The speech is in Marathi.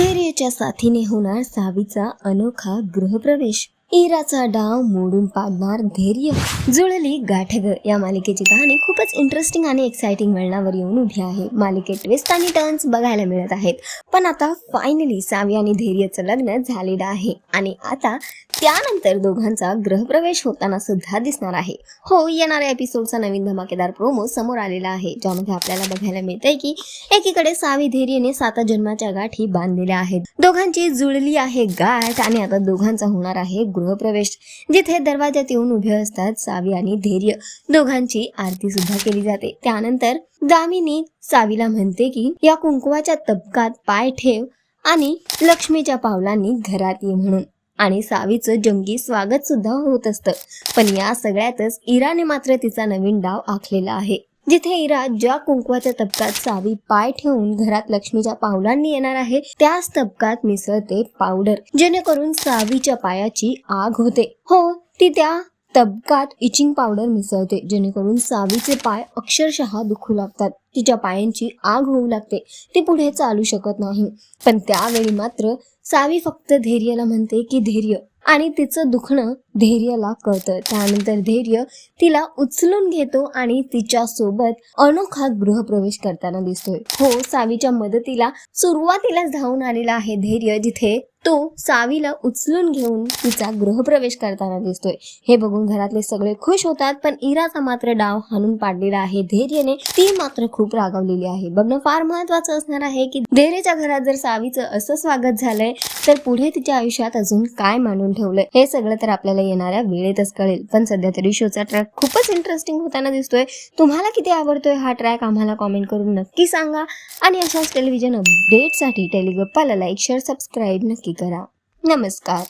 धैर्याच्या साथीने होणार सावीचा अनोखा गृहप्रवेश. इराचा डाव मोडून पाडणार धैर्य. जुळली गाठग. या मालिकेची कहाणी खूपच इंटरेस्टिंग आणि एक्साइटिंग वळणावर येऊन उभी आहे. मालिकेत ट्विस्ट आणि टर्न्स बघायला मिळत आहेत. पण आता फायनली सावी आणि धैर्यचं लग्न झालेलं आहे. आणि आता त्यानंतर दोघांचा ग्रहप्रवेश होताना सुद्धा दिसणार आहे. हो येणाऱ्या एपिसोडचा नवीन धमाकेदार प्रोमो समोर आलेला आहे. ज्यामध्ये आपल्याला बघायला मिळतंय की एकीकडे सावी धैर्यने साता जन्माच्या गाठी बांधलेल्या आहेत. दोघांची जुळली आहे गाठ आणि आता दोघांचा होणार आहे गृहप्रवेश जिथे दरवाजात येऊन उभे असतात सावी आणि धैर्य. दोघांची आरती सुद्धा केली जाते. त्यानंतर दामिनी सावीला म्हणते की या कुंकवाच्या तबकात पाय ठेव आणि लक्ष्मीच्या पावलांनी घरात ये म्हणून. आणि सावीचं जंगी स्वागत सुद्धा होत असतं. पण या सगळ्यातच इराने मात्र तिचा नवीन डाव आखलेला आहे. जिथे इरा ज्या कुंकवाच्या तबकात चावी पाय ठेवून घरात लक्ष्मीच्या पावलांनी येणार आहे त्याच तबकात मिसळते पावडर जेणेकरून सावीच्या पायाची आग होते. हो ती त्या तबकात इचिंग पावडर मिसळते जेणेकरून सावीचे पाय अक्षरशः दुखू लागतात. तिच्या पायांची आग होऊ लागते ती पुढे चालू शकत नाही. पण त्यावेळी मात्र सावी फक्त धैर्याला म्हणते की धैर्य आणि तिचं दुखणं धैर्यला कळतं. त्यानंतर धैर्य तिला उचलून घेतो आणि तिच्या सोबत अनोखा गृहप्रवेश करताना दिसतोय. हो सावीच्या मदतीला सुरुवातीलाच धावून आलेला आहे धैर्य जिथे तो सावीला उचलून घेऊन तिचा गृहप्रवेश करताना दिसतोय. हे बघून घरातले सगळे खुश होतात पण इराचा मात्र डाव हाणून पाडलेला आहे. धैर्यने ती मात्र खूप रागावलेली आहे. बघणं फार महत्वाचं असणार आहे की धैर्यच्या घरात जर सावीचं असं स्वागत झालंय तर पुढे तिच्या आयुष्यात अजून काय मांडून ठेवलंय? हे सगळं तर आपल्याला येणाऱ्या वेळेतच कळेल. पण सध्या तरी शोचा ट्रॅक खूपच इंटरेस्टिंग होताना दिसतोय. तुम्हाला किती आवडतोय हा ट्रॅक आम्हाला कॉमेंट करून नक्की सांगा. आणि अशाच टेलिव्हिजन अपडेटसाठी टेलिगप्पाला लाईक शेअर सबस्क्राईब नक्की करा. नमस्कार.